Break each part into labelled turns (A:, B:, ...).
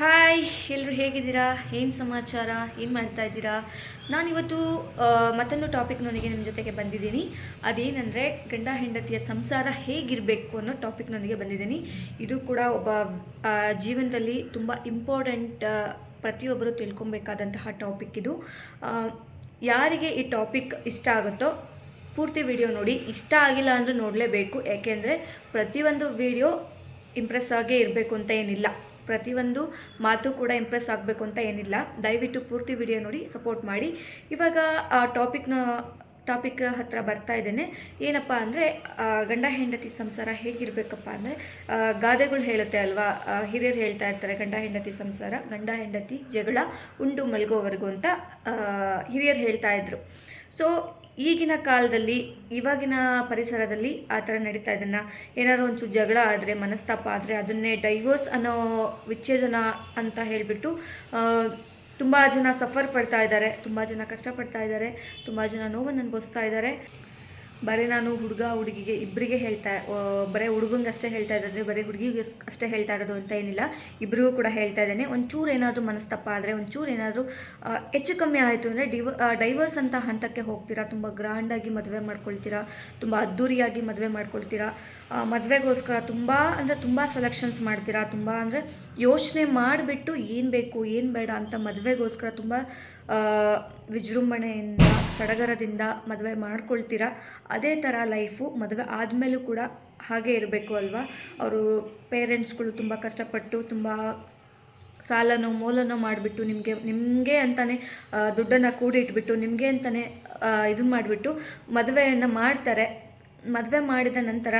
A: Hi ಎಲ್ಲರೂ ಹೇಗಿದ್ದೀರಾ? ಏನು ಸಮಾಚಾರ? ಏನು ಮಾಡ್ತಾ ಇದ್ದೀರಾ? ನಾನಿವತ್ತು ಮತ್ತೊಂದು ಟಾಪಿಕ್ನೊಂದಿಗೆ ನಿಮ್ಮ ಜೊತೆಗೆ ಬಂದಿದ್ದೀನಿ. ಅದೇನೆಂದರೆ, ಗಂಡ ಹೆಂಡತಿಯ ಸಂಸಾರ ಹೇಗಿರಬೇಕು ಅನ್ನೋ ಟಾಪಿಕ್ನೊಂದಿಗೆ ಬಂದಿದ್ದೀನಿ. ಇದು ಕೂಡ ಒಬ್ಬ ಜೀವನದಲ್ಲಿ ತುಂಬ ಇಂಪಾರ್ಟೆಂಟ್ ಪ್ರತಿಯೊಬ್ಬರು ತಿಳ್ಕೊಬೇಕಾದಂತಹ ಟಾಪಿಕ್ ಇದು. ಯಾರಿಗೆ ಈ ಟಾಪಿಕ್ ಇಷ್ಟ ಆಗುತ್ತೋ, ಪೂರ್ತಿ ವಿಡಿಯೋ ನೋಡಿ. ಇಷ್ಟ ಆಗಿಲ್ಲ ಅಂದರೂ ನೋಡಲೇಬೇಕು. ಯಾಕೆಂದರೆ, ಪ್ರತಿಯೊಂದು ವಿಡಿಯೋ ಇಂಪ್ರೆಸ್ ಆಗೇ ಇರಬೇಕು ಅಂತ ಏನಿಲ್ಲ. ಪ್ರತಿಯೊಂದು ಮಾತು ಕೂಡ ಇಂಪ್ರೆಸ್ ಆಗಬೇಕು ಅಂತ ಏನಿಲ್ಲ. ದಯವಿಟ್ಟು ಪೂರ್ತಿ ವಿಡಿಯೋ ನೋಡಿ ಸಪೋರ್ಟ್ ಮಾಡಿ. ಇವಾಗ, ಆ ಟಾಪಿಕ್ನ ಟಾಪಿಕ್ ಹತ್ರ ಬರ್ತಾ ಇದ್ದೇನೆ. ಏನಪ್ಪ ಅಂದರೆ ಗಂಡ ಹೆಂಡತಿ ಸಂಸಾರ ಹೇಗಿರಬೇಕಪ್ಪ ಅಂದರೆ ಗಾದೆಗಳು ಹೇಳುತ್ತೆ ಅಲ್ವಾ? ಹಿರಿಯರು ಹೇಳ್ತಾ ಇರ್ತಾರೆ, ಗಂಡ ಹೆಂಡತಿ ಸಂಸಾರ, ಗಂಡ ಹೆಂಡತಿ ಜಗಳ, ಉಂಡು ಮಲಗೋವರೆಗೂ ಅಂತ ಹಿರಿಯರು ಹೇಳ್ತಾ ಇದ್ರು. ಸೊ ಈಗಿನ ಕಾಲದಲ್ಲಿ, ಇವಾಗಿನ ಪರಿಸರದಲ್ಲಿ ಆ ಥರ ನಡೀತಾ ಇದನ್ನ. ಏನಾದ್ರು ಒಂಚೂರು ಜಗಳ ಆದರೆ, ಮನಸ್ತಾಪ ಆದರೆ, ಅದನ್ನೇ ಡೈವೋರ್ಸ್ ಅನ್ನೋ ವಿಚ್ಛೇದನ ಅಂತ ಹೇಳಿಬಿಟ್ಟು ತುಂಬ ಜನ ಸಫರ್ ಪಡ್ತಾ ಇದ್ದಾರೆ. ತುಂಬ ಜನ ಕಷ್ಟಪಡ್ತಾ ಇದ್ದಾರೆ. ತುಂಬ ಜನ ನೋವನ್ನು ಅನುಭವಿಸ್ತಾ ಇದ್ದಾರೆ. ಬರೀ ನಾನು ಹುಡುಗ ಹುಡುಗಿಗೆ ಇಬ್ಬರಿಗೆ ಹೇಳ್ತಾ ಬರೀ ಹುಡುಗಂಗೆ ಅಷ್ಟೇ ಹೇಳ್ತಾ ಇದ್ದಾರೆ ಬರೀ ಹುಡುಗಿಗೆ ಅಷ್ಟೇ ಹೇಳ್ತಾ ಇರೋದು ಅಂತ ಏನಿಲ್ಲ. ಇಬ್ಬರಿಗೂ ಕೂಡ ಹೇಳ್ತಾ ಇದ್ದೇನೆ. ಒಂಚೂರು ಏನಾದರೂ ಮನಸ್ತಪ್ಪ ಆದರೆ, ಒಂಚೂರು ಏನಾದರೂ ಹೆಚ್ಚು ಕಮ್ಮಿ ಆಯಿತು ಅಂದರೆ ಡಿವ ಡೈವರ್ಸ್ ಅಂತ ಹಂತಕ್ಕೆ ಹೋಗ್ತೀರಾ, ತುಂಬ ಗ್ರ್ಯಾಂಡಾಗಿ ಮದುವೆ ಮಾಡ್ಕೊಳ್ತೀರಾ, ತುಂಬ ಅದ್ಧೂರಿಯಾಗಿ ಮದುವೆ ಮಾಡ್ಕೊಳ್ತೀರಾ ಮದುವೆಗೋಸ್ಕರ ತುಂಬ ಅಂದರೆ ತುಂಬ ಸೆಲೆಕ್ಷನ್ಸ್ ಮಾಡ್ತೀರಾ, ತುಂಬ ಅಂದರೆ ಯೋಚನೆ ಮಾಡಿಬಿಟ್ಟು ಏನು ಬೇಕು, ಏನು ಬೇಡ ಅಂತ ಮದುವೆಗೋಸ್ಕರ ತುಂಬ ವಿಜೃಂಭಣೆಯಿಂದ, ಸಡಗರದಿಂದ ಮದುವೆ ಮಾಡ್ಕೊಳ್ತೀರಾ? ಅದೇ ಥರ ಲೈಫು ಮದುವೆ ಆದಮೇಲೂ ಕೂಡ ಹಾಗೆ ಇರಬೇಕು ಅಲ್ವಾ? ಅವರು ಪೇರೆಂಟ್ಸ್ಗಳು ತುಂಬ ಕಷ್ಟಪಟ್ಟು ತುಂಬ ಸಾಲನೋ ಮೂಲನೋ ಮಾಡಿಬಿಟ್ಟು ನಿಮಗೆ ನಿಮಗೆ ಅಂತಲೇ ದುಡ್ಡನ್ನು ಕೂಡಿಟ್ಬಿಟ್ಟು, ನಿಮಗೆ ಅಂತಲೇ ಇದನ್ನ ಮಾಡಿಬಿಟ್ಟು ಮದುವೆಯನ್ನು ಮಾಡ್ತಾರೆ. ಮದುವೆ ಮಾಡಿದ ನಂತರ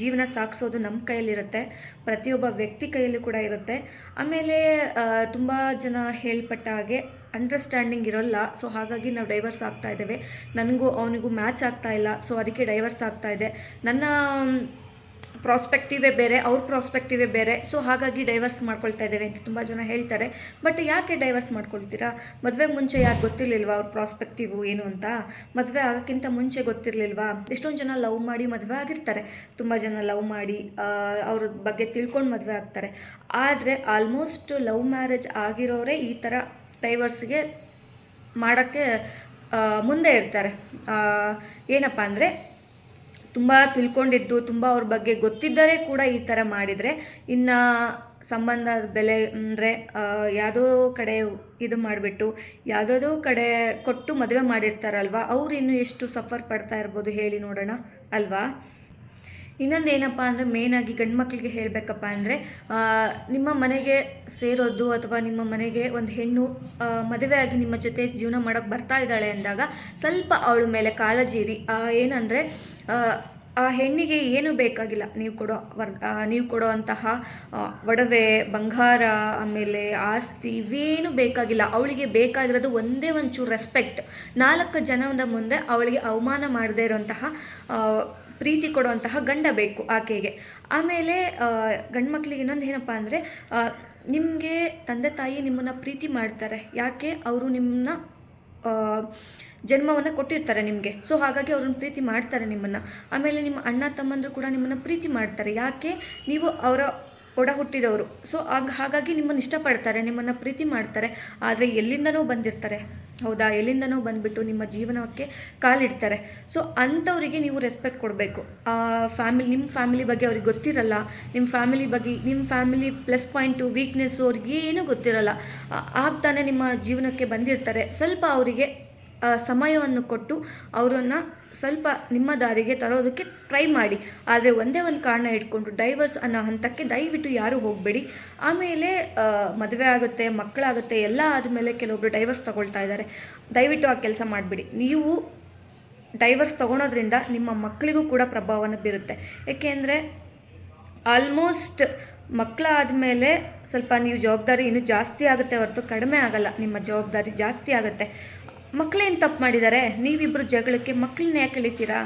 A: ಜೀವನ ಸಾಗಿಸೋದು ನಮ್ಮ ಕೈಯಲ್ಲಿರುತ್ತೆ, ಪ್ರತಿಯೊಬ್ಬ ವ್ಯಕ್ತಿ ಕೈಯಲ್ಲೂ ಕೂಡ ಇರುತ್ತೆ. ಆಮೇಲೆ ತುಂಬ ಜನ ಹೇಳ್ಪಟ್ಟ ಹಾಗೆ ಅಂಡರ್ಸ್ಟ್ಯಾಂಡಿಂಗ್ ಇರೋಲ್ಲ. ಸೊ ಹಾಗಾಗಿ ನಾವು ಡೈವರ್ಸ್ ಆಗ್ತಾ ಇದ್ದೇವೆ. ನನಗೂ ಅವನಿಗೂ ಮ್ಯಾಚ್ ಆಗ್ತಾ ಇಲ್ಲ. ಸೊ ಅದಕ್ಕೆ ಡೈವರ್ಸ್ ಆಗ್ತಾ ಇದೆ. ನನ್ನ ಪ್ರಾಸ್ಪೆಕ್ಟಿವೇ ಬೇರೆ, ಅವ್ರ ಪ್ರಾಸ್ಪೆಕ್ಟಿವೇ ಬೇರೆ. ಸೊ ಹಾಗಾಗಿ ಡೈವರ್ಸ್ ಮಾಡ್ಕೊಳ್ತಾ ಇದ್ದೇವೆ ಅಂತ ತುಂಬ ಜನ ಹೇಳ್ತಾರೆ. ಬಟ್ ಯಾಕೆ ಡೈವರ್ಸ್ ಮಾಡ್ಕೊಳ್ತೀರಾ? ಮದುವೆ ಮುಂಚೆ ಯಾಕೆ ಗೊತ್ತಿರಲಿಲ್ವಾ ಅವ್ರ ಪ್ರಾಸ್ಪೆಕ್ಟಿವು ಏನು ಅಂತ? ಮದುವೆ ಆಗೋಕ್ಕಿಂತ ಮುಂಚೆ ಗೊತ್ತಿರಲಿಲ್ವಾ? ಎಷ್ಟೊಂದು ಜನ ಲವ್ ಮಾಡಿ ಮದುವೆ ಆಗಿರ್ತಾರೆ. ತುಂಬ ಜನ ಲವ್ ಮಾಡಿ ಅವ್ರ ಬಗ್ಗೆ ತಿಳ್ಕೊಂಡು ಮದುವೆ ಆಗ್ತಾರೆ. ಆದರೆ ಆಲ್ಮೋಸ್ಟ್ ಲವ್ ಮ್ಯಾರೇಜ್ ಆಗಿರೋರೇ ಈ ಥರ ಡೈವರ್ಸ್ಗೆ ಮಾಡೋಕ್ಕೆ ಮುಂದೆ ಇರ್ತಾರೆ. ಏನಪ್ಪ ಅಂದರೆ ತುಂಬ ತಿಳ್ಕೊಂಡಿದ್ದು, ತುಂಬ ಅವ್ರ ಬಗ್ಗೆ ಗೊತ್ತಿದ್ದರೆ ಕೂಡ ಈ ಥರ ಮಾಡಿದರೆ, ಇನ್ನು ಸಂಬಂಧ ಬೆಲೆ ಅಂದರೆ ಯಾವುದೋ ಕಡೆ ಇದು ಮಾಡಿಬಿಟ್ಟು, ಯಾವುದೋ ಕಡೆ ಕೊಟ್ಟು ಮದುವೆ ಮಾಡಿರ್ತಾರಲ್ವ, ಅವ್ರು ಇನ್ನೂ ಎಷ್ಟು ಸಫರ್ ಪಡ್ತಾ ಇರ್ಬೋದು ಹೇಳಿ ನೋಡೋಣ, ಅಲ್ವಾ? ಇನ್ನೊಂದು ಏನಪ್ಪ ಅಂದರೆ ಮೇಯ್ನಾಗಿ ಗಂಡು ಮಕ್ಕಳಿಗೆ ಹೇಳಬೇಕಪ್ಪ ಅಂದರೆ ನಿಮ್ಮ ಮನೆಗೆ ಸೇರೋದು ಅಥವಾ ನಿಮ್ಮ ಮನೆಗೆ ಒಂದು ಹೆಣ್ಣು ಮದುವೆಯಾಗಿ ನಿಮ್ಮ ಜೊತೆ ಜೀವನ ಮಾಡೋಕ್ಕೆ ಬರ್ತಾ ಇದ್ದಾಳೆ ಅಂದಾಗ ಸ್ವಲ್ಪ ಅವಳ ಮೇಲೆ ಕಾಳಜಿ ಇರಿ ಏನಂದರೆ ಆ, ಹೆಣ್ಣಿಗೆ ಏನು ಬೇಕಾಗಿಲ್ಲ. ನೀವು ಕೊಡೋ ವರ್ ನೀವು ಕೊಡೋ ಅಂತಹ ಒಡವೆ ಬಂಗಾರ ಆಮೇಲೆ ಆಸ್ತಿ ಇವೇನು ಬೇಕಾಗಿಲ್ಲ. ಅವಳಿಗೆ ಬೇಕಾಗಿರೋದು ಒಂದೇ ಒಂಚೂರು ರೆಸ್ಪೆಕ್ಟ್ ನಾಲ್ಕು ಜನದ ಮುಂದೆ ಅವಳಿಗೆ ಅವಮಾನ ಮಾಡದೇ ಇರೋಂತಹ ಪ್ರೀತಿ ಕೊಡುವಂತಹ ಗಂಡ ಬೇಕು ಆಕೆಗೆ. ಆಮೇಲೆ ಗಂಡು ಮಕ್ಕಳಿಗೆ ಇನ್ನೊಂದು ಏನಪ್ಪ ಅಂದರೆ ನಿಮಗೆ ತಂದೆ ತಾಯಿ ನಿಮ್ಮನ್ನು ಪ್ರೀತಿ ಮಾಡ್ತಾರೆ. ಯಾಕೆ? ಅವರು ನಿಮ್ಮನ್ನ ಜನ್ಮವನ್ನು ಕೊಟ್ಟಿರ್ತಾರೆ ನಿಮಗೆ. ಸೊ, ಹಾಗಾಗಿ ಅವ್ರನ್ನ ಪ್ರೀತಿ ಮಾಡ್ತಾರೆ ನಿಮ್ಮನ್ನು. ಆಮೇಲೆ ನಿಮ್ಮ ಅಣ್ಣ, ತಮ್ಮಂದರು ಕೂಡ ನಿಮ್ಮನ್ನು ಪ್ರೀತಿ ಮಾಡ್ತಾರೆ. ಯಾಕೆ? ನೀವು ಅವರ ಒಡ ಹುಟ್ಟಿದವರು. ಸೊ, ಆಗ, ಹಾಗಾಗಿ ನಿಮ್ಮನ್ನು ಇಷ್ಟಪಡ್ತಾರೆ, ನಿಮ್ಮನ್ನು ಪ್ರೀತಿ ಮಾಡ್ತಾರೆ. ಆದರೆ ಎಲ್ಲಿಂದನೂ ಬಂದಿರ್ತಾರೆ. ಹೌದಾ? ಎಲ್ಲಿಂದನೋ ಬಂದುಬಿಟ್ಟು ನಿಮ್ಮ ಜೀವನಕ್ಕೆ ಕಾಲಿಡ್ತಾರೆ. ಸೊ ಅಂಥವರಿಗೆ ನೀವು ರೆಸ್ಪೆಕ್ಟ್ ಕೊಡಬೇಕು. ಫ್ಯಾಮಿಲಿ ನಿಮ್ಮ ಫ್ಯಾಮಿಲಿ ಬಗ್ಗೆ ಅವ್ರಿಗೆ ಗೊತ್ತಿರಲ್ಲ ನಿಮ್ಮ ಫ್ಯಾಮಿಲಿ ಬಗ್ಗೆ ನಿಮ್ಮ ಫ್ಯಾಮಿಲಿ ಪ್ಲಸ್ ಪಾಯಿಂಟು ವೀಕ್ನೆಸ್ಸು ಅವ್ರಿಗೆ ಏನೂ ಗೊತ್ತಿರಲ್ಲ. ಆಗ್ತಾನೆ ಆಗ ತಾನೇ ನಿಮ್ಮ ಜೀವನಕ್ಕೆ ಬಂದಿರ್ತಾರೆ. ಸ್ವಲ್ಪ ಅವರಿಗೆ ಸಮಯವನ್ನು ಕೊಟ್ಟು ಅವರನ್ನು ಸ್ವಲ್ಪ ನಿಮ್ಮ ದಾರಿಗೆ ತರೋದಕ್ಕೆ ಟ್ರೈ ಮಾಡಿ. ಆದರೆ ಒಂದೇ ಒಂದು ಕಾರಣ ಇಟ್ಕೊಂಡು ಡೈವರ್ಸ್ ಅನ್ನೋ ಹಂತಕ್ಕೆ ದಯವಿಟ್ಟು ಯಾರೂ ಹೋಗಬೇಡಿ. ಆಮೇಲೆ ಮದುವೆ ಆಗುತ್ತೆ, ಮಕ್ಕಳಾಗುತ್ತೆ, ಎಲ್ಲ ಆದಮೇಲೆ ಕೆಲವೊಬ್ಬರು ಡೈವರ್ಸ್ ತಗೊಳ್ತಾ ಇದ್ದಾರೆ. ದಯವಿಟ್ಟು ಆ ಕೆಲಸ ಮಾಡಿಬಿಡಿ. ನೀವು ಡೈವರ್ಸ್ ತಗೊಳೋದ್ರಿಂದ ನಿಮ್ಮ ಮಕ್ಕಳಿಗೂ ಕೂಡ ಪ್ರಭಾವನ ಬೀರುತ್ತೆ. ಏಕೆಂದರೆ ಆಲ್ಮೋಸ್ಟ್ ಮಕ್ಕಳಾದಮೇಲೆ ಸ್ವಲ್ಪ ನೀವು ಜವಾಬ್ದಾರಿ ಇನ್ನೂ ಜಾಸ್ತಿ ಆಗುತ್ತೆ ಹೊರತು ಕಡಿಮೆ ಆಗಲ್ಲ. ನಿಮ್ಮ ಜವಾಬ್ದಾರಿ ಜಾಸ್ತಿ ಆಗುತ್ತೆ. ಮಕ್ಕಳೇನು ತಪ್ಪು ಮಾಡಿದ್ದಾರೆ ನೀವಿಬ್ಬರು ಜಗಳಕ್ಕೆ ಮಕ್ಕಳನ್ನ ಯಾಕೆ ಎಳಿತೀರಾ?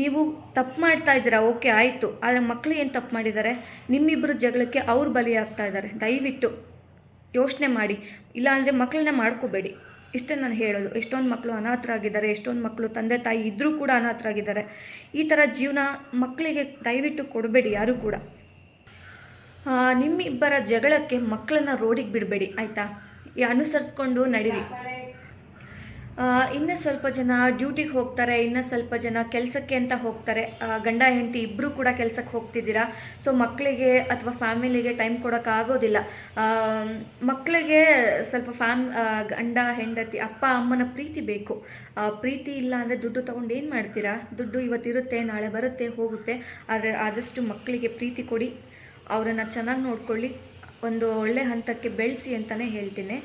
A: ನೀವು ತಪ್ಪು ಮಾಡ್ತಾ ಇದ್ದೀರಾ, ಓಕೆ, ಆಯಿತು. ಆದರೆ ಮಕ್ಕಳು ಏನು ತಪ್ಪು ಮಾಡಿದ್ದಾರೆ ನಿಮ್ಮಿಬ್ಬರು ಜಗಳಕ್ಕೆ ಅವ್ರು ಬಲಿಯಾಗ್ತಾ ಇದ್ದಾರೆ ದಯವಿಟ್ಟು ಯೋಚನೆ ಮಾಡಿ. ಇಲ್ಲಾಂದರೆ ಮಕ್ಕಳನ್ನ ಮಾಡ್ಕೋಬೇಡಿ. ಇಷ್ಟೇ ನಾನು ಹೇಳೋದು. ಎಷ್ಟೊಂದು ಮಕ್ಕಳು ಅನಾಥರಾಗಿದ್ದಾರೆ, ಎಷ್ಟೊಂದು ಮಕ್ಕಳು ತಂದೆ, ತಾಯಿ ಇದ್ದರೂ ಕೂಡ ಅನಾಥರಾಗಿದ್ದಾರೆ. ಈ ಥರ ಜೀವನ ಮಕ್ಕಳಿಗೆ ದಯವಿಟ್ಟು ಕೊಡಬೇಡಿ ಯಾರೂ ಕೂಡ. ನಿಮ್ಮಿಬ್ಬರ ಜಗಳಕ್ಕೆ ಮಕ್ಕಳನ್ನ ರೋಡಿಗೆ ಬಿಡಬೇಡಿ, ಆಯಿತಾ? ಅನುಸರಿಸ್ಕೊಂಡು ನಡೀರಿ. ಇನ್ನು ಸ್ವಲ್ಪ ಜನ ಡ್ಯೂಟಿಗೆ ಹೋಗ್ತಾರೆ, ಇನ್ನು ಸ್ವಲ್ಪ ಜನ ಕೆಲಸಕ್ಕೆ ಅಂತ ಹೋಗ್ತಾರೆ. ಗಂಡ, ಹೆಂಡತಿ ಇಬ್ಬರು ಕೂಡ ಕೆಲಸಕ್ಕೆ ಹೋಗ್ತಿದ್ದೀರಾ? ಸೊ ಮಕ್ಕಳಿಗೆ ಅಥವಾ ಫ್ಯಾಮಿಲಿಗೆ ಟೈಮ್ ಕೊಡೋಕ್ಕಾಗೋದಿಲ್ಲ ಮಕ್ಕಳಿಗೆ ಸ್ವಲ್ಪ ಫ್ಯಾಮ್ ಗಂಡ, ಹೆಂಡತಿ, ಅಪ್ಪ, ಅಮ್ಮನ ಪ್ರೀತಿ ಬೇಕು. ಪ್ರೀತಿ ಇಲ್ಲ ಅಂದರೆ ದುಡ್ಡು ತೊಗೊಂಡು ಏನು ಮಾಡ್ತೀರಾ? ದುಡ್ಡು ಇವತ್ತಿರುತ್ತೆ, ನಾಳೆ ಬರುತ್ತೆ, ಹೋಗುತ್ತೆ. ಆದರೆ ಆದಷ್ಟು ಮಕ್ಕಳಿಗೆ ಪ್ರೀತಿ ಕೊಡಿ. ಅವರನ್ನು ಚೆನ್ನಾಗಿ ನೋಡ್ಕೊಳ್ಳಿ. ಒಂದು ಒಳ್ಳೆ ಹಂತಕ್ಕೆ ಬೆಳೆಸಿ ಅಂತಲೇ ಹೇಳ್ತೀನಿ.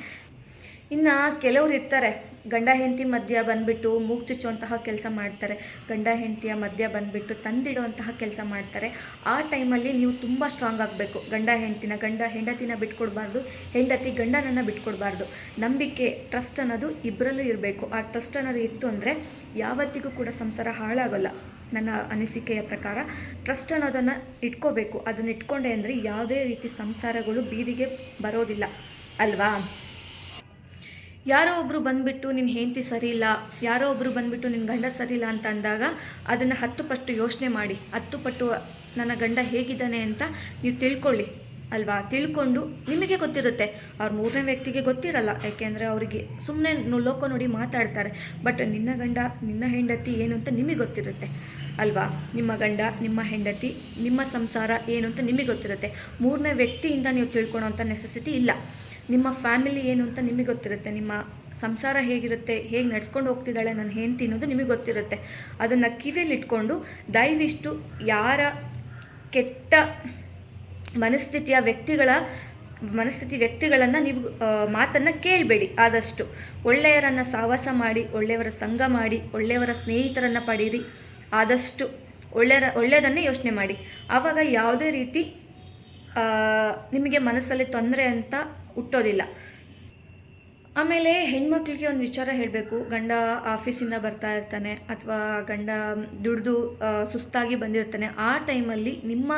A: ಇನ್ನು ಕೆಲವ್ರು ಇರ್ತಾರೆ. ಗಂಡ ಹೆಂಡತಿ ಮಧ್ಯ ಬಂದುಬಿಟ್ಟು ಮೂಗು ಚುಚ್ಚುವಂತಹ ಕೆಲಸ ಮಾಡ್ತಾರೆ. ಗಂಡ ಹೆಂಡತಿಯ ಮಧ್ಯ ಬಂದುಬಿಟ್ಟು ತಂದಿಡುವಂತಹ ಕೆಲಸ ಮಾಡ್ತಾರೆ. ಆ ಟೈಮಲ್ಲಿ ನೀವು ತುಂಬ ಸ್ಟ್ರಾಂಗ್ ಆಗಬೇಕು. ಗಂಡ ಹೆಂಡತಿನ ಗಂಡ ಹೆಂಡತಿನ ಬಿಟ್ಕೊಡ್ಬಾರ್ದು, ಹೆಂಡತಿ ಗಂಡನನ್ನು ಬಿಟ್ಕೊಡ್ಬಾರ್ದು. ನಂಬಿಕೆ ಟ್ರಸ್ಟ್ ಅನ್ನೋದು ಇಬ್ಬರಲ್ಲೂ ಇರಬೇಕು. ಆ ಟ್ರಸ್ಟ್ ಅನ್ನೋದು ಇತ್ತು ಅಂದರೆ ಯಾವತ್ತಿಗೂ ಕೂಡ ಸಂಸಾರ ಹಾಳಾಗಲ್ಲ. ನನ್ನ ಅನಿಸಿಕೆಯ ಪ್ರಕಾರ ಟ್ರಸ್ಟ್ ಅನ್ನೋದನ್ನು ಇಟ್ಕೋಬೇಕು. ಅದನ್ನು ಇಟ್ಕೊಂಡೆ ಅಂದರೆ ಯಾವುದೇ ರೀತಿ ಸಂಸಾರಗಳು ಬೀದಿಗೆ ಬರೋದಿಲ್ಲ. ಅಲ್ವಾ? ಯಾರೋ ಒಬ್ಬರು ಬಂದುಬಿಟ್ಟು ನಿನ್ನ ಹೆಂಡತಿ ಸರಿ ಇಲ್ಲ ಯಾರೋ ಒಬ್ಬರು ಬಂದುಬಿಟ್ಟು ನಿನ್ನ ಗಂಡ ಸರಿ ಇಲ್ಲ ಅಂತ ಅಂದಾಗ ಅದನ್ನು ಹತ್ತು ಪಟ್ಟು ಯೋಚನೆ ಮಾಡಿ. ಹತ್ತು ಪಟ್ಟು ನನ್ನ ಗಂಡ ಹೇಗಿದ್ದಾನೆ ಅಂತ ನೀವು ತಿಳ್ಕೊಳ್ಳಿ, ಅಲ್ವಾ? ತಿಳ್ಕೊಂಡು ನಿಮಗೆ ಗೊತ್ತಿರುತ್ತೆ. ಅವ್ರ ಮೂರನೇ ವ್ಯಕ್ತಿಗೆ ಗೊತ್ತಿರಲ್ಲ, ಯಾಕೆಂದರೆ ಅವರಿಗೆ ಸುಮ್ಮನೆ ಲೋಕ ನೋಡಿ ಮಾತಾಡ್ತಾರೆ. ಬಟ್ ನಿನ್ನ ಗಂಡ, ನಿನ್ನ ಹೆಂಡತಿ ಏನು ಅಂತ ನಿಮಗೆ ಗೊತ್ತಿರುತ್ತೆ. ಅಲ್ವಾ? ನಿಮ್ಮ ಗಂಡ, ನಿಮ್ಮ ಹೆಂಡತಿ, ನಿಮ್ಮ ಸಂಸಾರ ಏನು ಅಂತ ನಿಮಗೆ ಗೊತ್ತಿರುತ್ತೆ. ಮೂರನೇ ವ್ಯಕ್ತಿಯಿಂದ ನೀವು ತಿಳ್ಕೊಳೋಂಥ ನೆಸೆಸಿಟಿ ಇಲ್ಲ. ನಿಮ್ಮ ಫ್ಯಾಮಿಲಿ ಏನು ಅಂತ ನಿಮಗೆ ಗೊತ್ತಿರುತ್ತೆ. ನಿಮ್ಮ ಸಂಸಾರ ಹೇಗಿರುತ್ತೆ, ಹೇಗೆ ನಡ್ಸ್ಕೊಂಡು ಹೋಗ್ತಿದ್ದಾಳೆ ನನ್ನ ಹೆಂಡತಿ ಅನ್ನೋದು ನಿಮಗೆ ಗೊತ್ತಿರುತ್ತೆ. ಅದನ್ನು ಕಿವಿಯಲ್ಲಿ ಇಟ್ಕೊಂಡು ದಯವಿಷ್ಟು ಯಾರ ಕೆಟ್ಟ ಮನಸ್ಥಿತಿಯ ವ್ಯಕ್ತಿಗಳ, ಮನಸ್ಥಿತಿ ವ್ಯಕ್ತಿಗಳನ್ನು ನೀವು ಮಾತನ್ನು ಕೇಳಬೇಡಿ ಆದಷ್ಟು. ಒಳ್ಳೆಯವರನ್ನು ಸಹವಾಸ ಮಾಡಿ, ಒಳ್ಳೆಯವರ ಸಂಘ ಮಾಡಿ, ಒಳ್ಳೆಯವರ ಸ್ನೇಹಿತರನ್ನು ಪಡೀರಿ. ಆದಷ್ಟು ಒಳ್ಳೆಯ ಒಳ್ಳೆಯದನ್ನೇ ಯೋಚನೆ ಮಾಡಿ. ಆವಾಗ ಯಾವುದೇ ರೀತಿ ನಿಮಗೆ ಮನಸ್ಸಲ್ಲಿ ತೊಂದರೆ ಅಂತ ಹುಟ್ಟೋದಿಲ್ಲ. ಆಮೇಲೆ ಹೆಣ್ಮಕ್ಳಿಗೆ ಒಂದು ವಿಚಾರ ಹೇಳಬೇಕು. ಗಂಡ ಆಫೀಸಿಂದ ಬರ್ತಾ ಇರ್ತಾನೆ ಅಥವಾ ಗಂಡ ದುಡಿದು ಸುಸ್ತಾಗಿ ಬಂದಿರ್ತಾನೆ, ಆ ಟೈಮಲ್ಲಿ ನಿಮ್ಮ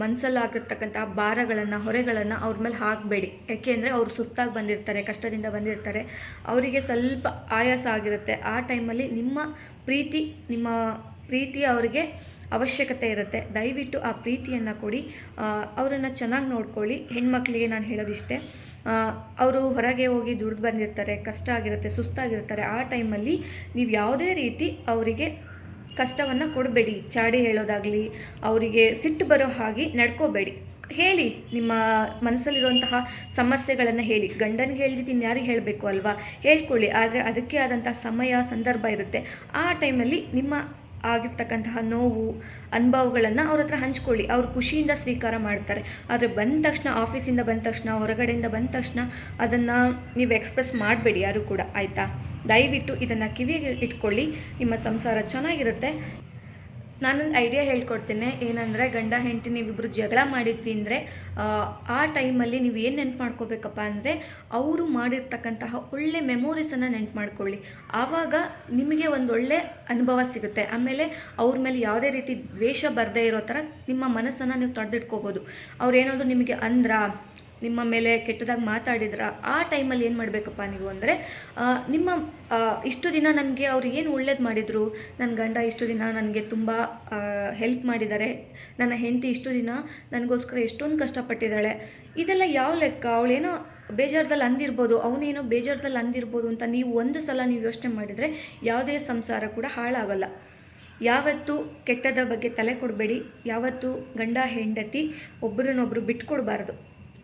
A: ಮನಸ್ಸಲ್ಲಾಗಿರ್ತಕ್ಕಂಥ ಭಾರಗಳನ್ನು, ಹೊರೆಗಳನ್ನು ಅವ್ರ ಮೇಲೆ ಹಾಕಬೇಡಿ. ಯಾಕೆಂದರೆ ಅವರು ಸುಸ್ತಾಗಿ ಬಂದಿರ್ತಾರೆ, ಕಷ್ಟದಿಂದ ಬಂದಿರ್ತಾರೆ. ಅವರಿಗೆ ಸ್ವಲ್ಪ ಆಯಾಸ ಆಗಿರುತ್ತೆ. ಆ ಟೈಮಲ್ಲಿ ನಿಮ್ಮ ಪ್ರೀತಿ, ನಿಮ್ಮ ಪ್ರೀತಿ ಅವರಿಗೆ ಅವಶ್ಯಕತೆ ಇರುತ್ತೆ. ದಯವಿಟ್ಟು ಆ ಪ್ರೀತಿಯನ್ನು ಕೊಡಿ. ಅವರನ್ನು ಚೆನ್ನಾಗಿ ನೋಡ್ಕೊಳ್ಳಿ. ಹೆಣ್ಮಕ್ಳಿಗೆ ನಾನು ಹೇಳೋದಿಷ್ಟೇ ಅವರು ಹೊರಗೆ ಹೋಗಿ ದುಡ್ದು ಬಂದಿರ್ತಾರೆ, ಕಷ್ಟ ಆಗಿರುತ್ತೆ, ಸುಸ್ತಾಗಿರ್ತಾರೆ, ಆ ಟೈಮಲ್ಲಿ ನೀವು ಯಾವುದೇ ರೀತಿ ಅವರಿಗೆ ಕಷ್ಟವನ್ನು ಕೊಡಬೇಡಿ. ಚಾಡಿ ಹೇಳೋದಾಗಲಿ, ಅವರಿಗೆ ಸಿಟ್ಟು ಬರೋ ಹಾಗೆ ನಡ್ಕೋಬೇಡಿ. ಹೇಳಿ, ನಿಮ್ಮ ಮನಸ್ಸಲ್ಲಿರುವಂತಹ ಸಮಸ್ಯೆಗಳನ್ನು ಹೇಳಿ. ಗಂಡನಿಗೆ ಹೇಳಿದ್ದು ಇನ್ಯಾರಿಗೆ ಹೇಳಬೇಕು ಅಲ್ವಾ? ಹೇಳ್ಕೊಳ್ಳಿ. ಆದರೆ ಅದಕ್ಕೆ ಆದಂತಹ ಸಮಯ, ಸಂದರ್ಭ ಇರುತ್ತೆ. ಆ ಟೈಮಲ್ಲಿ ನಿಮ್ಮ ಆಗಿರ್ತಕ್ಕಂತಹ ನೋವು, ಅನುಭವಗಳನ್ನು ಅವ್ರ ಹತ್ರ ಹಂಚ್ಕೊಳ್ಳಿ. ಅವ್ರು ಖುಷಿಯಿಂದ ಸ್ವೀಕಾರ ಮಾಡ್ತಾರೆ. ಆದರೆ ಬಂದ ತಕ್ಷಣ, ಆಫೀಸಿಂದ ಬಂದ ತಕ್ಷಣ, ಹೊರಗಡೆಯಿಂದ ಬಂದ ತಕ್ಷಣ ಅದನ್ನು ನೀವು ಎಕ್ಸ್ಪ್ರೆಸ್ ಮಾಡಬೇಡಿ ಯಾರು ಕೂಡ, ಆಯಿತಾ? ದಯವಿಟ್ಟು ಇದನ್ನು ಕಿವಿಗೆ ಇಟ್ಕೊಳ್ಳಿ. ನಿಮ್ಮ ಸಂಸಾರ ಚೆನ್ನಾಗಿರುತ್ತೆ. ನಾನೊಂದು ಐಡಿಯಾ ಹೇಳ್ಕೊಡ್ತೇನೆ. ಏನಂದರೆ, ಗಂಡ, ಹೆಂಡತಿ ನೀವಿಬ್ಬರು ಜಗಳ ಮಾಡಿದ್ವಿ ಅಂದರೆ, ಆ ಟೈಮಲ್ಲಿ ನೀವು ಏನು ನೆನ್ಪು ಮಾಡ್ಕೋಬೇಕಪ್ಪ ಅಂದರೆ, ಅವರು ಮಾಡಿರ್ತಕ್ಕಂತಹ ಒಳ್ಳೆ ಮೆಮೊರೀಸನ್ನು ನೆನ್ಪು ಮಾಡ್ಕೊಳ್ಳಿ. ಆವಾಗ ನಿಮಗೆ ಒಂದು ಒಳ್ಳೆ ಅನುಭವ ಸಿಗುತ್ತೆ. ಆಮೇಲೆ ಅವ್ರ ಮೇಲೆ ಯಾವುದೇ ರೀತಿ ದ್ವೇಷ ಬರದೇ ಇರೋ ಥರ ನಿಮ್ಮ ಮನಸ್ಸನ್ನು ನೀವು ತಡೆದಿಟ್ಕೋಬೋದು. ಅವ್ರೇನಾದರೂ ನಿಮಗೆ ಅಂದ್ರ ನಿಮ್ಮ ಮೇಲೆ ಕೆಟ್ಟದಾಗಿ ಮಾತಾಡಿದ್ರ, ಆ ಟೈಮಲ್ಲಿ ಏನು ಮಾಡಬೇಕಪ್ಪ ನೀವು ಅಂದರೆ ನಿಮ್ಮ ಇಷ್ಟು ದಿನ ನನಗೆ ಅವ್ರು ಏನು ಒಳ್ಳೇದು ಮಾಡಿದರು ನನ್ನ ಗಂಡ ಇಷ್ಟು ದಿನ ನನಗೆ ತುಂಬ ಹೆಲ್ಪ್ ಮಾಡಿದ್ದಾರೆ ನನ್ನ ಹೆಂಡತಿ ಇಷ್ಟು ದಿನ ನನಗೋಸ್ಕರ ಎಷ್ಟೊಂದು ಕಷ್ಟಪಟ್ಟಿದ್ದಾಳೆ, ಇದೆಲ್ಲ ಯಾವ ಲೆಕ್ಕ? ಅವಳೇನೋ ಬೇಜಾರದಲ್ಲಿ ಅಂದಿರ್ಬೋದು, ಅವನೇನೋ ಬೇಜಾರದಲ್ಲಿ ಅಂದಿರ್ಬೋದು ಅಂತ ನೀವು ಒಂದು ಸಲ ನೀವು ಯೋಚನೆ ಮಾಡಿದರೆ ಯಾವುದೇ ಸಂಸಾರ ಕೂಡ ಹಾಳಾಗಲ್ಲ. ಯಾವತ್ತೂ ಕೆಟ್ಟದ ಬಗ್ಗೆ ತಲೆ ಕೊಡಬೇಡಿ, ಯಾವತ್ತೂ ಗಂಡ, ಹೆಂಡತಿ ಒಬ್ಬರನ್ನೊಬ್ಬರು ಬಿಟ್ಕೊಡ್ಬಾರ್ದು.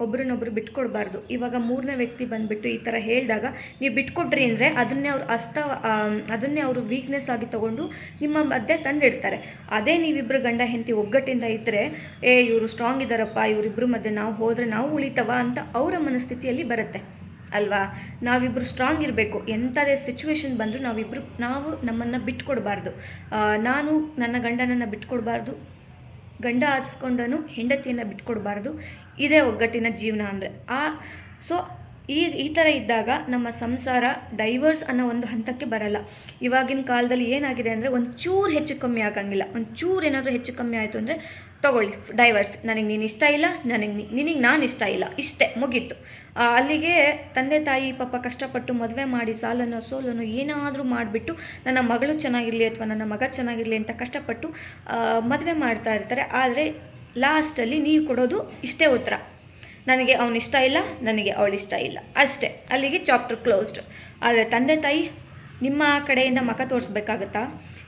A: ಒಬ್ರನ್ನೊಬ್ರು ಬಿಟ್ಕೊಡ್ಬಾರ್ದು. ಇವಾಗ ಮೂರನೇ ವ್ಯಕ್ತಿ ಬಂದುಬಿಟ್ಟು ಈ ಥರ ಹೇಳಿದಾಗ, ನೀವು ಬಿಟ್ಕೊಟ್ರಿ ಅಂದರೆ ಅದನ್ನೇ ಅವ್ರು ಅಸ್ತ ಅದನ್ನೇ ಅವರು ವೀಕ್ನೆಸ್ ಆಗಿ ತೊಗೊಂಡು ನಿಮ್ಮ ಮಧ್ಯೆ ತಂದಿಡ್ತಾರೆ. ಅದೇ ನೀವಿಬ್ಬರು ಗಂಡ, ಹೆಂಡತಿ ಒಗ್ಗಟ್ಟಿಂದ ಇದ್ದರೆ ಏ, ಇವರು ಸ್ಟ್ರಾಂಗ್ ಇದ್ದಾರಪ್ಪ ಇವರಿಬ್ಬರ ಮಧ್ಯೆ ನಾವು ಹೋದರೆ ನಾವು ಉಳಿತವ? ಅಂತ ಅವರ ಮನಸ್ಥಿತಿಯಲ್ಲಿ ಬರುತ್ತೆ. ಅಲ್ವಾ? ನಾವಿಬ್ಬರು ಸ್ಟ್ರಾಂಗ್ ಇರಬೇಕು. ಎಂಥದೇ ಸಿಚುವೇಶನ್ ಬಂದರೂ ನಾವಿಬ್ಬರು ನಾವು ನಮ್ಮನ್ನು ಬಿಟ್ಕೊಡ್ಬಾರ್ದು. ನಾನು ನನ್ನ ಗಂಡನನ್ನು ಬಿಟ್ಕೊಡ್ಬಾರ್ದು. ಗಂಡ ಆರಿಸ್ಕೊಂಡನು ಹೆಂಡತಿಯನ್ನು ಬಿಟ್ಕೊಡ್ಬಾರ್ದು. ಇದೇ ಒಗ್ಗಟ್ಟಿನ ಜೀವನ ಅಂದರೆ. ಆ ಸೊ ಈ ಈ ಥರ ಇದ್ದಾಗ ನಮ್ಮ ಸಂಸಾರ ಡೈವರ್ಸ್ ಅನ್ನೋ ಒಂದು ಹಂತಕ್ಕೆ ಬರಲ್ಲ. ಇವಾಗಿನ ಕಾಲದಲ್ಲಿ ಏನಾಗಿದೆ ಅಂದರೆ ಒಂದು ಚೂರು ಹೆಚ್ಚು ಕಮ್ಮಿ ಆಗಂಗಿಲ್ಲ. ಒಂದು ಚೂರು ಏನಾದರೂ ಹೆಚ್ಚು ಕಮ್ಮಿ ಆಯಿತು ಅಂದರೆ ತಗೊಳ್ಳಿ ಡೈವರ್ಸ್ ನನಗೆ ನೀನು ಇಷ್ಟ ಇಲ್ಲ, ನನಗೆ ನಿನಗೆ ನಾನು ಇಷ್ಟ ಇಲ್ಲ, ಇಷ್ಟೇ, ಮುಗೀತು. ಅಲ್ಲಿಗೆ ತಂದೆ ತಾಯಿ ಪಾಪ ಕಷ್ಟಪಟ್ಟು ಮದುವೆ ಮಾಡಿ ಸಾಲನೋ ಸೋಲನೋ ಏನಾದರೂ ಮಾಡಿಬಿಟ್ಟು ನನ್ನ ಮಗಳು ಚೆನ್ನಾಗಿರಲಿ ಅಥವಾ ನನ್ನ ಮಗ ಚೆನ್ನಾಗಿರಲಿ ಅಂತ ಕಷ್ಟಪಟ್ಟು ಮದುವೆ ಮಾಡ್ತಾ ಇರ್ತಾರೆ. ಆದರೆ ಲಾಸ್ಟಲ್ಲಿ ನೀವು ಕೊಡೋದು ಇಷ್ಟೇ ಉತ್ತರ. ನನಗೆ ಅವನಿಷ್ಟ ಇಲ್ಲ, ನನಗೆ ಅವಳಿಷ್ಟ ಇಲ್ಲ. ಅಷ್ಟೇ, ಅಲ್ಲಿಗೆ ಚಾಪ್ಟರ್ ಕ್ಲೋಸ್ಡ್ ಆದರೆ ತಂದೆ ತಾಯಿ ನಿಮ್ಮ ಕಡೆಯಿಂದ ಮಖ ತೋರಿಸ್ಬೇಕಾಗತ್ತಾ?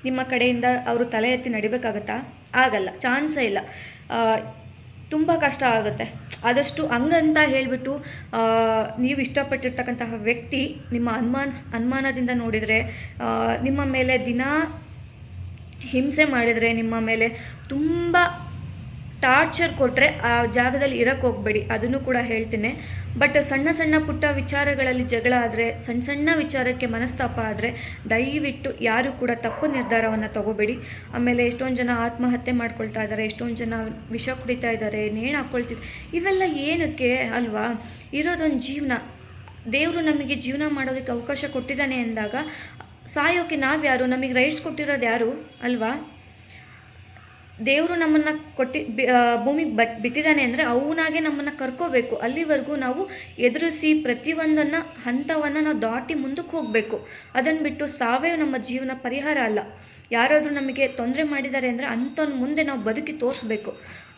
A: ನಿಮ್ಮ ಕಡೆಯಿಂದ ಅವರು ತಲೆ ಎತ್ತಿ ನಡಿಬೇಕಾಗತ್ತಾ? ಆಗಲ್ಲ ಚಾನ್ಸೇ ಇಲ್ಲ. ತುಂಬ ಕಷ್ಟ ಆಗುತ್ತೆ. ಆದಷ್ಟು ಹಂಗಂತ ಹೇಳಿಬಿಟ್ಟು ನೀವು ಇಷ್ಟಪಟ್ಟಿರ್ತಕ್ಕಂತಹ ವ್ಯಕ್ತಿ ನಿಮ್ಮ ಅನುಮಾನ್ಸ್, ಅನುಮಾನದಿಂದ ನೋಡಿದರೆ ನಿಮ್ಮ ಮೇಲೆ ದಿನ ಹಿಂಸೆ ಮಾಡಿದರೆ, ನಿಮ್ಮ ಮೇಲೆ ತುಂಬ ಟಾರ್ಚರ್ ಕೊಟ್ಟರೆ ಆ ಜಾಗದಲ್ಲಿ ಇರೋಕ್ಕೆ ಹೋಗಬೇಡಿ, ಅದನ್ನು ಕೂಡ ಹೇಳ್ತೇನೆ. ಬಟ್ ಸಣ್ಣ ಸಣ್ಣ ಪುಟ್ಟ ವಿಚಾರಗಳಲ್ಲಿ ಜಗಳ ಆದರೆ, ಸಣ್ಣ ಸಣ್ಣ ವಿಚಾರಕ್ಕೆ ಮನಸ್ತಾಪ ಆದರೆ, ದಯವಿಟ್ಟು ಯಾರು ಕೂಡ ತಪ್ಪು ನಿರ್ಧಾರವನ್ನು ತಗೋಬೇಡಿ. ಆಮೇಲೆ ಎಷ್ಟೊಂದು ಜನ ಆತ್ಮಹತ್ಯೆ ಮಾಡ್ಕೊಳ್ತಾ ಇದ್ದಾರೆ ಎಷ್ಟೊಂದು ಜನ ವಿಷ ಕುಡಿತಾ ಇದ್ದಾರೆ ನೇಣು ಹಾಕ್ಕೊಳ್ತಿದ್ದಾರೆ ಇವೆಲ್ಲ ಏನಕ್ಕೆ ಅಲ್ವಾ? ಇರೋದೊಂದು ಜೀವನ. ದೇವರು ನಮಗೆ ಜೀವನ ಮಾಡೋದಕ್ಕೆ ಅವಕಾಶ ಕೊಟ್ಟಿದ್ದಾನೆ ಅಂದಾಗ ಸಾಯೋಕೆ ನಾವ್ಯಾರು? ನಮಗೆ ರೈಟ್ಸ್ ಕೊಟ್ಟಿರೋದು ಯಾರು? ಅಲ್ವಾ? ದೇವರು ನಮ್ಮನ್ನು ಕೊಟ್ಟಿ ಭೂಮಿಗೆ ಬಟ್, ಬಿಟ್ಟಿದ್ದಾನೆ ಅಂದರೆ ಅವನಾಗೆ ನಮ್ಮನ್ನು ಕರ್ಕೋಬೇಕು. ಅಲ್ಲಿವರೆಗೂ ನಾವು ಎದುರಿಸಿ ಪ್ರತಿಯೊಂದನ್ನು, ಹಂತವನ್ನು ನಾವು ದಾಟಿ ಮುಂದಕ್ಕೆ ಹೋಗಬೇಕು. ಅದನ್ನು ಬಿಟ್ಟು ಸಾವೇ ನಮ್ಮ ಜೀವನ ಪರಿಹಾರ ಅಲ್ಲ. ಯಾರಾದರೂ ನಮಗೆ ತೊಂದರೆ ಮಾಡಿದ್ದಾರೆ ಅಂದರೆ ಅಂಥವ್ನ ಮುಂದೆ ನಾವು ಬದುಕಿ ತೋರಿಸ್ಬೇಕು.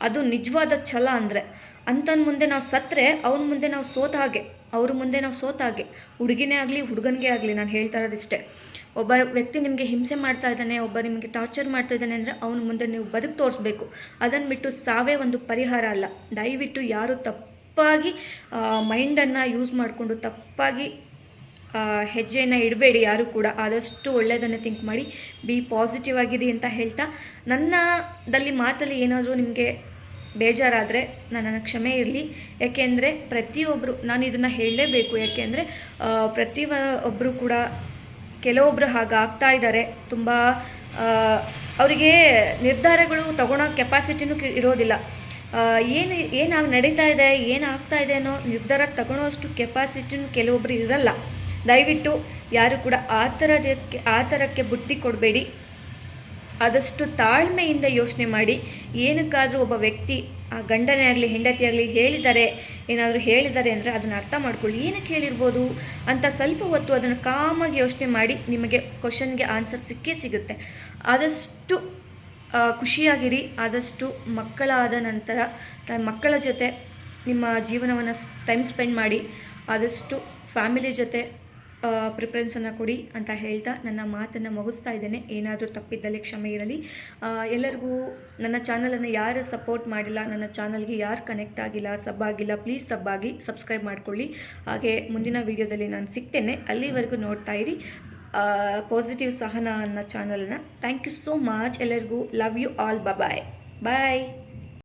A: ಅದು ನಿಜವಾದ ಛಲ ಅಂದರೆ. ಅಂಥವ್ನ ಮುಂದೆ ನಾವು ಸತ್ತರೆ, ಅವನ ಮುಂದೆ ನಾವು ಸೋತ ಹಾಗೆ. ಅವ್ರ ಮುಂದೆ ನಾವು ಸೋತಾಗೆ. ಹುಡುಗಿನೇ ಆಗಲಿ, ಹುಡುಗನಿಗೆ ಆಗಲಿ, ನಾನು ಹೇಳ್ತಾ ಇರೋದಿಷ್ಟೇ. ಒಬ್ಬ ವ್ಯಕ್ತಿ ನಿಮಗೆ ಹಿಂಸೆ ಮಾಡ್ತಾ ಇದ್ದಾನೆ, ಒಬ್ಬ ನಿಮಗೆ ಟಾರ್ಚರ್ ಮಾಡ್ತಾ ಇದ್ದಾನೆ ಅಂದರೆ ಅವನ ಮುಂದೆ ನೀವು ಬದುಕು ತೋರಿಸ್ಬೇಕು. ಅದನ್ನು ಬಿಟ್ಟು ಸಾವೇ ಒಂದು ಪರಿಹಾರ ಅಲ್ಲ. ದಯವಿಟ್ಟು ಯಾರು ತಪ್ಪಾಗಿ ಮೈಂಡನ್ನು ಯೂಸ್ ಮಾಡಿಕೊಂಡು ತಪ್ಪಾಗಿ ಹೆಜ್ಜೆಯನ್ನು ಇಡಬೇಡಿ ಯಾರು ಕೂಡ. ಆದಷ್ಟು ಒಳ್ಳೆಯದನ್ನು ಥಿಂಕ್ ಮಾಡಿ ಬಿ ಪಾಸಿಟಿವ್ ಆಗಿರಿ ಅಂತ ಹೇಳ್ತಾ ನನ್ನದಲ್ಲಿ ಮಾತಲ್ಲಿ ಏನಾದರೂ ನಿಮಗೆ ಬೇಜಾರಾದರೆ ನನ್ನನ್ನು ಕ್ಷಮೆ ಇರಲಿ. ಯಾಕೆಂದರೆ ಪ್ರತಿಯೊಬ್ಬರು ನಾನು ಇದನ್ನು ಹೇಳಲೇಬೇಕು. ಯಾಕೆಂದರೆ ಪ್ರತಿ ಒಬ್ಬರು ಕೂಡ ಕೆಲವೊಬ್ಬರು ಹಾಗೆ ಆಗ್ತಾ ಇದ್ದಾರೆ. ತುಂಬ ಅವರಿಗೆ ನಿರ್ಧಾರಗಳು ತಗೊಳೋ ಕೆಪಾಸಿಟಿನೂ ಇರೋದಿಲ್ಲ. ಏನು, ಏನಾಗಿ ನಡೀತಾ ಇದೆ ಏನಾಗ್ತಾ ಇದೆ ಅನ್ನೋ ನಿರ್ಧಾರ ತಗೊಳ್ಳೋಷ್ಟು ಕೆಪಾಸಿಟಿನೂ ಕೆಲವೊಬ್ಬರು ಇರಲ್ಲ. ದಯವಿಟ್ಟು ಯಾರು ಕೂಡ ಆ ಥರದಕ್ಕೆ ಆ ಥರಕ್ಕೆ ಬುಟ್ಟಿ ಕೊಡಬೇಡಿ. ಆದಷ್ಟು ತಾಳ್ಮೆಯಿಂದ ಯೋಚನೆ ಮಾಡಿ, ಏನಕ್ಕಾದರೂ ಒಬ್ಬ ವ್ಯಕ್ತಿ ಆ ಗಂಡನೇ ಆಗಲಿ, ಹೆಂಡತಿ ಆಗಲಿ ಹೇಳಿದ್ದಾರೆ ಏನಾದರೂ ಹೇಳಿದ್ದಾರೆ ಅಂದರೆ ಅದನ್ನು ಅರ್ಥ ಮಾಡ್ಕೊಳ್ಳಿ. ಏನಕ್ಕೆ ಹೇಳಿರ್ಬೋದು? ಅಂತ ಸ್ವಲ್ಪ ಹೊತ್ತು ಅದನ್ನು ಕಾಮಾಗಿ ಯೋಚನೆ ಮಾಡಿ ನಿಮಗೆ ಕ್ವಶನ್ಗೆ ಆನ್ಸರ್ ಸಿಕ್ಕೇ ಸಿಗುತ್ತೆ. ಆದಷ್ಟು ಖುಷಿಯಾಗಿರಿ. ಆದಷ್ಟು ಮಕ್ಕಳಾದ ನಂತರ ತ- ಮಕ್ಕಳ ಜೊತೆ ನಿಮ್ಮ ಜೀವನವನ್ನು ಟೈಮ್ ಸ್ಪೆಂಡ್ ಮಾಡಿ. ಆದಷ್ಟು ಫ್ಯಾಮಿಲಿ ಜೊತೆ ಪ್ರಿಫರೆನ್ಸನ್ನು ಕೊಡಿ ಅಂತ ಹೇಳ್ತಾ ನನ್ನ ಮಾತನ್ನು ಮುಗಿಸ್ತಾ ಇದ್ದೇನೆ. ಏನಾದರೂ ತಪ್ಪಿದ್ದಲ್ಲಿ ಕ್ಷಮೆ ಇರಲಿ. ಎಲ್ಲರಿಗೂ ನನ್ನ ಚಾನಲನ್ನು ಯಾರು ಸಪೋರ್ಟ್ ಮಾಡಿಲ್ಲ, ನನ್ನ ಚಾನಲ್ಗೆ ಯಾರು ಕನೆಕ್ಟ್ ಆಗಿಲ್ಲ ಸಬ್ ಆಗಿಲ್ಲ ಪ್ಲೀಸ್ ಸಬ್ ಆಗಿ ಸಬ್ಸ್ಕ್ರೈಬ್ ಮಾಡಿಕೊಳ್ಳಿ. ಹಾಗೆ ಮುಂದಿನ ವೀಡಿಯೋದಲ್ಲಿ ನಾನು ಸಿಗ್ತೇನೆ. ಅಲ್ಲಿವರೆಗೂ ನೋಡ್ತಾ ಇರಿ. ಪಾಸಿಟಿವ್ ಸಹನ ಅನ್ನೋ ಚಾನಲನ್ನು ಥ್ಯಾಂಕ್ ಯು ಸೋ ಮಚ್ ಎಲ್ಲರಿಗೂ love you all bye bye